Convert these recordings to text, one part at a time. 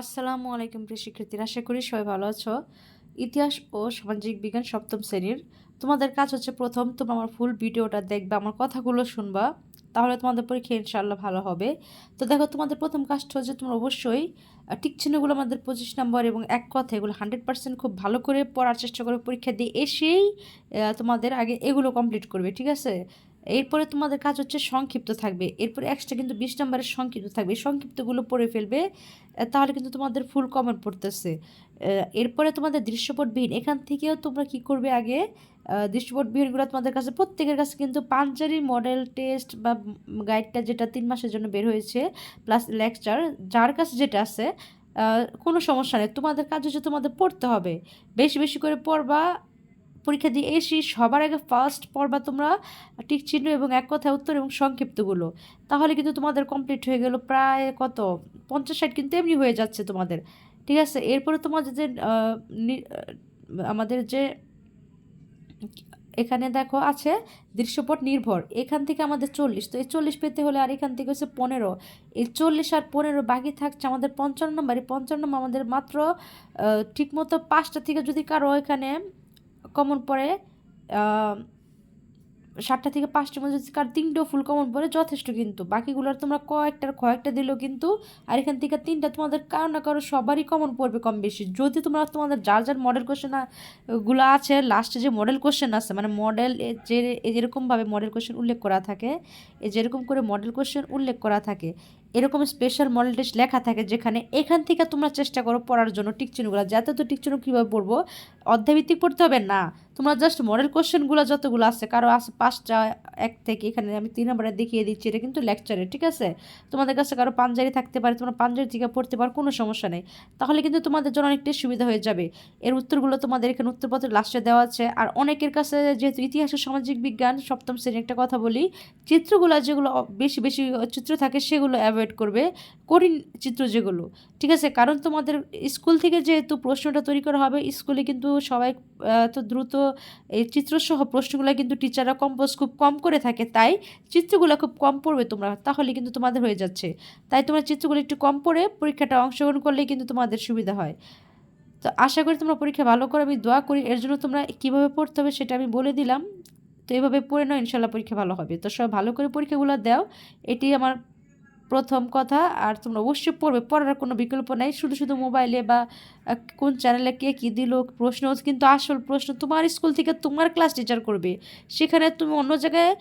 আসসালামু আলাইকুম প্রিয় শিক্ষার্থীরা, আশা করি সবাই ভালো আছো। ইতিহাস ও সামাজিক বিজ্ঞান সপ্তম শ্রেণির তোমাদের কাজ হচ্ছে প্রথম তোমরা আমার ফুল ভিডিওটা দেখবে, আমার কথাগুলো শুনবা, তাহলে তোমাদের পরীক্ষা ইনশাল্লাহ ভালো হবে। তো দেখো, তোমাদের প্রথম কাজটা হচ্ছে তোমরা অবশ্যই চিহ্নগুলো আমাদের পঁচিশ নম্বর এবং এক কথা, এগুলো হান্ড্রেড পার্সেন্ট খুব ভালো করে পড়ার চেষ্টা করে পরীক্ষা দিয়ে এসেই তোমাদের আগে এগুলো কমপ্লিট করবে, ঠিক আছে? এরপরে তোমাদের কাজ হচ্ছে সংক্ষিপ্ত থাকবে। এরপরে এক্সট্রা কিন্তু বিশ নম্বরের সংক্ষিপ্ত থাকবে। সংক্ষিপ্তগুলো পড়ে ফেলবে তাহলে কিন্তু তোমাদের ফুল কমেন্ট পড়তেছে। এরপরে তোমাদের দৃশ্যপটবিহীন, এখান থেকেও তোমরা কি করবে আগে? দৃশ্যপটবিহীনগুলো তোমাদের কাছে, প্রত্যেকের কাছে কিন্তু পাঞ্জারি মডেল টেস্ট বা গাইডটা যেটা তিন মাসের জন্য বের হয়েছে প্লাস লেকচার যার কাছে যেটা আছে কোনো সমস্যা নেই। তোমাদের কাজ হচ্ছে তোমাদের পড়তে হবে। বেশি বেশি করে পড়বা পরীক্ষা দিয়ে এসি সবার আগে ফার্স্ট পড়বা তোমরা টিক চিহ্ন এবং এক কথায় উত্তর এবং সংক্ষিপ্তগুলো। তাহলে কিন্তু তোমাদের কমপ্লিট হয়ে গেল প্রায় কত? পঞ্চাশ ষাট কিন্তু এমনি হয়ে যাচ্ছে তোমাদের। ঠিক আছে? এরপরে তোমাদের যে আমাদের যে, এখানে দেখো আছে দৃশ্যপট নির্ভর। এখান থেকে আমাদের চল্লিশ। তো এই চল্লিশ পেতে হলে আর এখান থেকে হচ্ছে পনেরো। এই চল্লিশ আর পনেরো বাকি থাকছে আমাদের পঞ্চান্ন নম্বর। এই পঞ্চান্ন আমাদের মাত্র ঠিকমতো পাঁচটা থেকে যদি কারও এখানে কমন পড়ে সাতটা থেকে পাঁচটার মধ্যে যদি কার তিনটেও ফুল কমন পড়ে, যথেষ্ট কিন্তু। বাকিগুলোর তোমরা কয়েকটার কয়েকটা দিলেও কিন্তু আর এখান থেকে তিনটা তোমাদের কারও না কারও সবারই কমন পড়বে কম বেশি। যদি তোমরা তোমাদের যার যার মডেল কোশ্চেনগুলো আছে লাস্টে যে মডেল কোশ্চেন আছে মানে মডেল যে যেরকমভাবে মডেল কোশ্চেন উল্লেখ করা থাকে, এ যেরকম করে মডেল কোশ্চেন উল্লেখ করা থাকে, এরকম স্পেশাল মডেল টেস্ট লেখা থাকে, যেখানে এখান থেকে তোমরা চেষ্টা করো পড়ার জন্য টিকচিহ্নগুলো। যাতে তো টিকচিহ্ন কীভাবে পড়ব অধ্যায়ভিত্তিক পড়তে হবে? না। তোমরা জাস্ট মডেল কোশ্চেনগুলো যতগুলো আছে, কারও আছে পাঁচটা, এক থেকে, এখানে আমি তিন নম্বরে দেখিয়ে দিচ্ছি, এটা কিন্তু লেকচারে ঠিক আছে? তোমাদের কাছে কারও পাঞ্জারি থাকতে পারে, তোমরা পাঞ্জারি থেকে পড়তে পারো, কোনো সমস্যা নেই। তাহলে কিন্তু তোমাদের জন্য অনেকটাই সুবিধা হয়ে যাবে। এর উত্তরগুলো তোমাদের এখানে উত্তরপত্রের লাস্টে দেওয়া আছে। আর অনেকের কাছে যেহেতু ইতিহাস ও সামাজিক বিজ্ঞান, সপ্তম শ্রেণির একটা কথা বলি, চিত্রগুলো যেগুলো বেশি বেশি চিত্র থাকে সেগুলো অ্যাভয়েড করবে, কঠিন চিত্র যেগুলো, ঠিক আছে? কারণ তোমাদের স্কুল থেকে যেহেতু প্রশ্নটা তৈরি করা হবে, স্কুলে কিন্তু সবাই তো দ্রুত এই চিত্রসহ প্রশ্নগুলো কিন্তু টিচাররা কম্পোজ খুব কম করে থাকে, তাই চিত্রগুলো খুব কম পড়বে তোমরা, তাহলে কিন্তু তোমাদের হয়ে যাচ্ছে। তাই তোমরা চিত্রগুলো একটু কম পড়ে পরীক্ষাটা অংশগ্রহণ করলেই কিন্তু তোমাদের সুবিধা হয়। তো আশা করি তোমরা পরীক্ষা ভালো করে, আমি দোয়া করি, এর জন্য তোমরা কীভাবে পড়তে হবে সেটা আমি বলে দিলাম। তো এভাবে পড়ে নাও ইনশাল্লাহ পরীক্ষা ভালো হবে। তো সব ভালো করে পরীক্ষাগুলো দাও, এটি আমার প্রথম কথা, আর তোমরা অবশ্যই পড়বে। পড়ার কোনো বিকল্প নাই। শুধু শুধু মোবাইলে বা কোন চ্যানেলে কে কী দিল, প্রশ্ন কিন্তু আসল প্রশ্ন, তোমার স্কুল থেকে তোমার ক্লাস টিচার করবে। সেখানে তুমি অন্য জায়গায়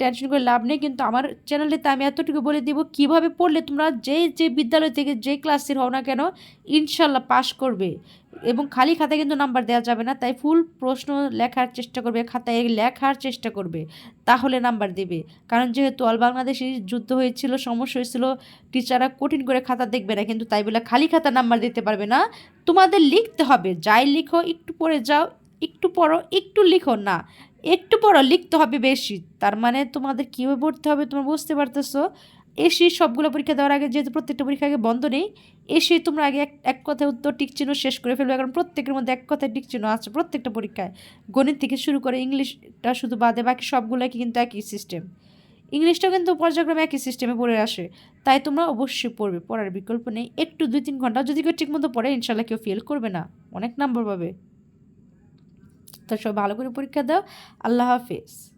টেনশন করে লাভ নেই, কিন্তু আমার চ্যানেলে চ্যানেলেতে আমি এতটুকু বলে দিব, কীভাবে পড়লে তোমরা যে যে বিদ্যালয় থেকে যে ক্লাসের হও না কেন, ইনশাল্লাহ পাশ করবে। এবং খালি খাতায় কিন্তু নাম্বার দেওয়া যাবে না, তাই ফুল প্রশ্ন লেখার চেষ্টা করবে, খাতায় লেখার চেষ্টা করবে, তাহলে নাম্বার দেবে। কারণ যেহেতু অল বাংলাদেশি যুদ্ধ হয়েছিল, সমস্যা হয়েছিল, টিচাররা কঠিন করে খাতা দেখবে না, কিন্তু তাই বলে খালি খাতা নাম্বার দিতে পারবে না। তোমাদের লিখতে হবে, যাই লিখো, একটু পড়ে যাও, একটু পড়ো, একটু লিখো না, একটু পড়ো, লিখতে হবে বেশি। তার মানে তোমাদের কীভাবে পড়তে হবে তোমরা বুঝতে পারতেছো? এসে সবগুলো পরীক্ষা দেওয়ার আগে, যেহেতু প্রত্যেকটা পরীক্ষা আগে বন্ধ নেই, এসে তোমরা আগে এক এক কথায় উত্তর, টিক চিহ্ন শেষ করে ফেলবে। কারণ প্রত্যেকের মধ্যে এক কথায় টিক চিহ্ন আছে। প্রত্যেকটা পরীক্ষায় গণিত থেকে শুরু করে ইংলিশটা শুধু বাদে, বাকি সবগুলোই কিন্তু একই সিস্টেম ইংলিশটাও কিন্তু পর্যায়ক্রমে একই সিস্টেমে পড়ে আসে। তাই তোমরা অবশ্যই পড়বে। পড়ার বিকল্প নেই। একটু দুই, তিন ঘণ্টা যদি কেউ ঠিকমতো পড়ে ইনশাল্লাহ কেউ ফেল করবে না। অনেক নাম্বার পাবে। তো সব ভালো করে পরীক্ষা দাও। আল্লাহ হাফেজ।